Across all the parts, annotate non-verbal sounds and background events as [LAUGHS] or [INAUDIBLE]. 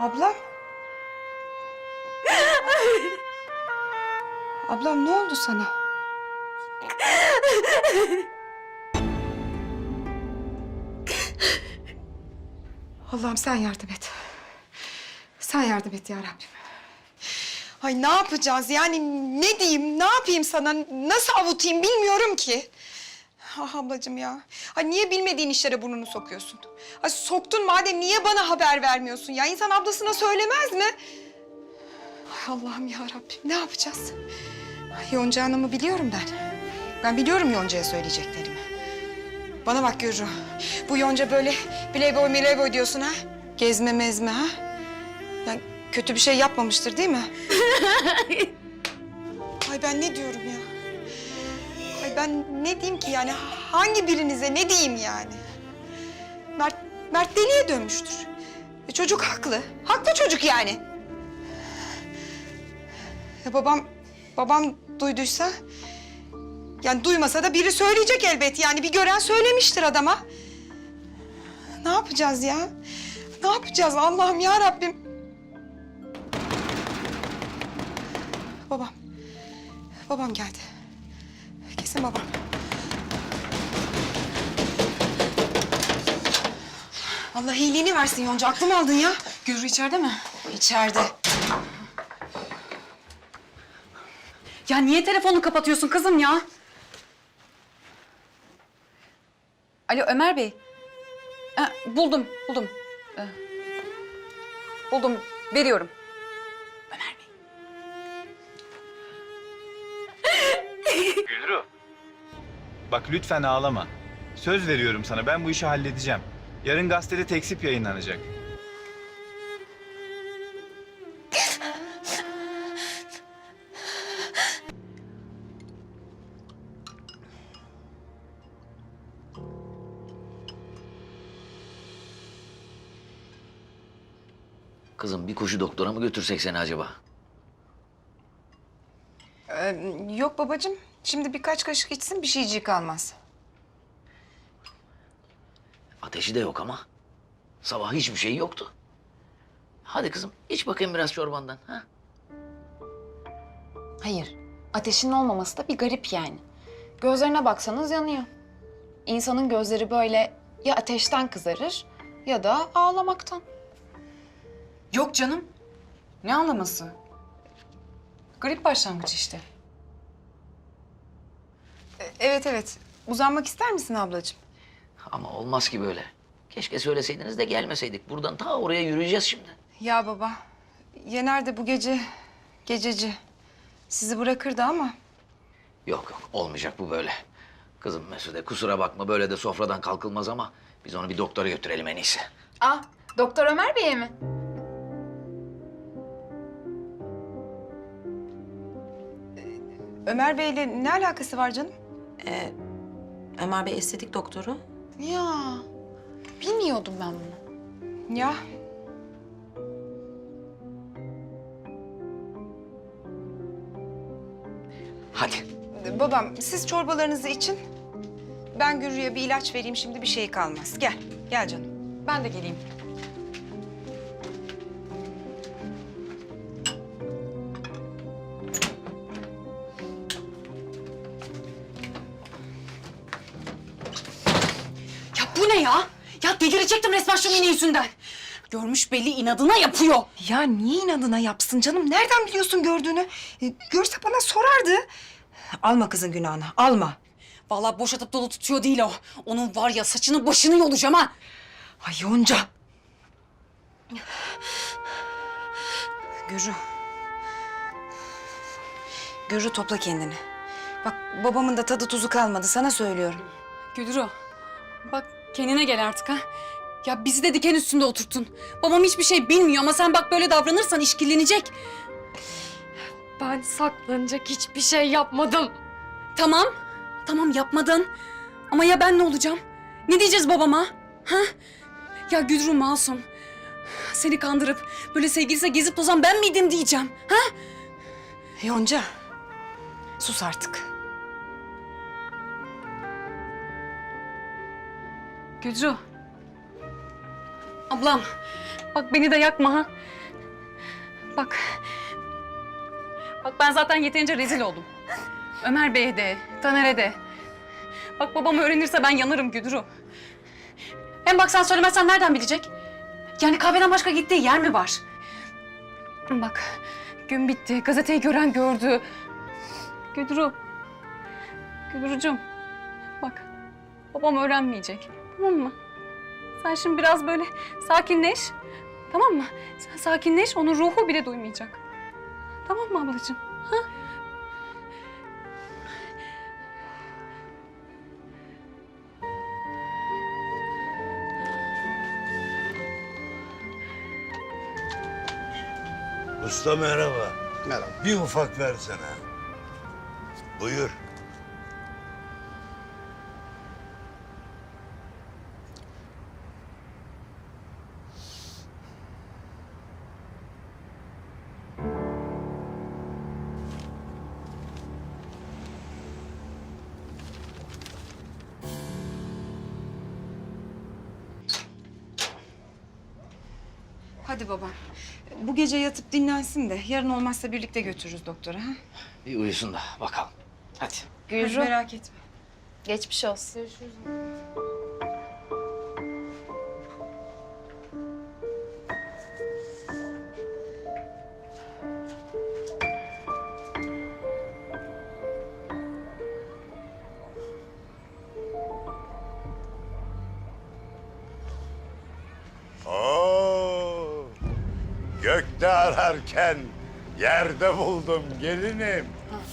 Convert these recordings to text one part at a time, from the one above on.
Ablam. Ablam ne oldu sana? Allah'ım sen yardım et. Sen yardım et ya Rabbim. Ay ne yapacağız yani ne diyeyim ne yapayım sana nasıl avutayım bilmiyorum ki. Ah ablacığım ya. Ay niye bilmediğin işlere burnunu sokuyorsun? Ay soktun madem niye bana haber vermiyorsun ya? İnsan ablasına söylemez mi? Ay Allah'ım ya Rabbim ne yapacağız? Ay, Yonca Hanım'ı biliyorum ben. Ben biliyorum Yonca'ya söyleyeceklerimi. Bana bak Gürru. Bu Yonca böyle playboy playboy diyorsun ha? Gezme mezme ha? Ya kötü bir şey yapmamıştır değil mi? [LAUGHS] Ay ben ne diyorum ya? Ben ne diyeyim ki yani hangi birinize ne diyeyim yani? Mert, Mert deliye dönmüştür. E çocuk haklı. Haklı çocuk yani. Ya babam, babam duyduysa... Yani duymasa da biri söyleyecek elbet yani. Bir gören söylemiştir adama. Ne yapacağız ya? Ne yapacağız Allah'ım ya Rabbim? Babam. Babam geldi. Kesin babam. Allah iyiliğini versin Yonca. Aklımı aldın ya. Gürü içeride mi? İçeride. Ya niye telefonu kapatıyorsun kızım ya? Alo Ömer Bey. Ha, buldum, buldum. Ee, buldum, veriyorum. Bak lütfen ağlama. Söz veriyorum sana ben bu işi halledeceğim. Yarın gazetede teksip yayınlanacak. Kızım bir koşu doktora mı götürsek seni acaba? Ee, yok babacığım. Şimdi birkaç kaşık içsin bir şeycik kalmaz. Ateşi de yok ama. Sabah hiçbir şey yoktu. Hadi kızım iç bakayım biraz çorbandan. Ha? Hayır. Ateşin olmaması da bir garip yani. Gözlerine baksanız yanıyor. İnsanın gözleri böyle ya ateşten kızarır ya da ağlamaktan. Yok canım. Ne anlaması? Garip başlangıç işte. Evet evet. Uzanmak ister misin ablacığım? Ama olmaz ki böyle. Keşke söyleseydiniz de gelmeseydik. Buradan ta oraya yürüyeceğiz şimdi. Ya baba. Yener de bu gece gececi. Sizi bırakırdı ama Yok yok olmayacak bu böyle. Kızım Mesude kusura bakma böyle de sofradan kalkılmaz ama biz onu bir doktora götürelim en iyisi. Ah, Doktor Ömer Bey'e mi? Ömer Bey'le ne alakası var canım? Ee, Ömer Bey estetik doktoru. Ya, bilmiyordum ben bunu. Ya Hadi. babam siz çorbalarınızı için. Ben Gürrü'ye bir ilaç vereyim şimdi bir şey kalmaz. Gel, gel canım. Ben de geleyim. Ne ya? Ya delirecektim resmen şu mini yüzünden. Görmüş belli inadına yapıyor. Ya niye inadına yapsın canım? Nereden biliyorsun gördüğünü? E, görse bana sorardı. Alma kızın günahını, alma. Vallahi boşatıp dolu tutuyor değil o. Onun var ya saçını başını yolacağım ha. Ay Yonca. Gürü. Gürü topla kendini. Bak babamın da tadı tuzu kalmadı sana söylüyorum. Gülru, bak kendine gel artık ha. Ya bizi de diken üstünde oturttun. Babam hiçbir şey bilmiyor ama sen bak böyle davranırsan işkillenecek. Ben saklanacak hiçbir şey yapmadım. Tamam, tamam yapmadın. Ama ya ben ne olacağım? Ne diyeceğiz babama? Ha? Ya Gülru masum. Seni kandırıp böyle sevgilise gezip tozan ben miydim diyeceğim. Ha? Yonca. Sus artık. Gülru. Ablam, bak beni de yakma ha. Bak. Bak ben zaten yeterince rezil oldum. Ömer Bey'e de, Taner'e de. Bak babam öğrenirse ben yanarım Güdürü. Hem bak sen söylemezsen nereden bilecek? Yani kahveden başka gittiği yer mi var? Bak gün bitti, gazeteyi gören gördü. Güdürü. Güdürücüm. Bak babam öğrenmeyecek. Tamam mı? Sen şimdi biraz böyle sakinleş. Tamam mı? Sen sakinleş, onun ruhu bile duymayacak. Tamam mı ablacığım? Ha? Usta merhaba. Merhaba. Bir ufak versene. Buyur. Hadi baba. Bu gece yatıp dinlensin de yarın olmazsa birlikte götürürüz doktora. Ha? Bir uyusun da bakalım. Hadi. Hadi merak etme. Geçmiş olsun. Oo. Gökte ararken yerde buldum gelinim.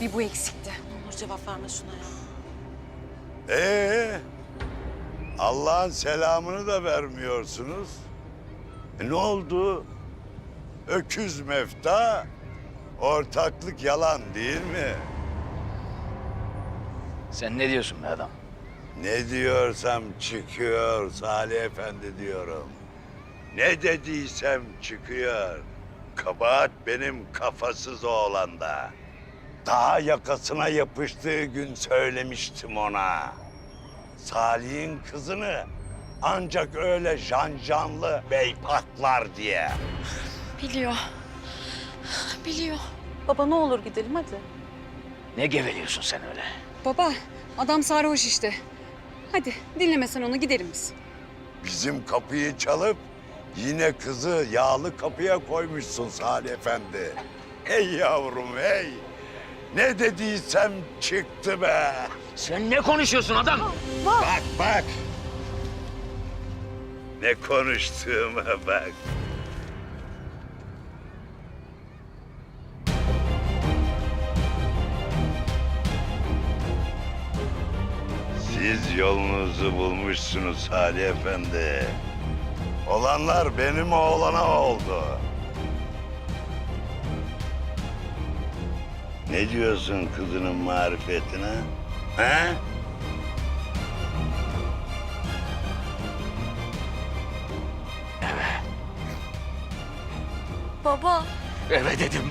Bir bu eksikti. Ne olur cevap verme şuna ya. Ee, Allah'ın selamını da vermiyorsunuz. E, ne oldu? Öküz mefta, ortaklık yalan değil mi? Sen ne diyorsun be adam? Ne diyorsam çıkıyor Salih Efendi diyorum. Ne dediysem çıkıyor. Kabahat benim kafasız oğlanda. Daha yakasına yapıştığı gün söylemiştim ona. Salih'in kızını ancak öyle janjanlı bey patlar diye. Biliyor. Biliyor. Baba ne olur gidelim hadi. Ne geveliyorsun sen öyle? Baba, adam sarhoş işte. Hadi dinleme sen onu gidelim biz. Bizim kapıyı çalıp yine kızı yağlı kapıya koymuşsun Salih Efendi. Ey yavrum hey! Ne dediysem çıktı be. Sen ne konuşuyorsun adam? Bak bak. Ne konuştuğuma bak. Siz yolunuzu bulmuşsunuz Salih Efendi. Olanlar benim oğlana oldu. Ne diyorsun kızının marifetine? He? Baba. Evet dedim.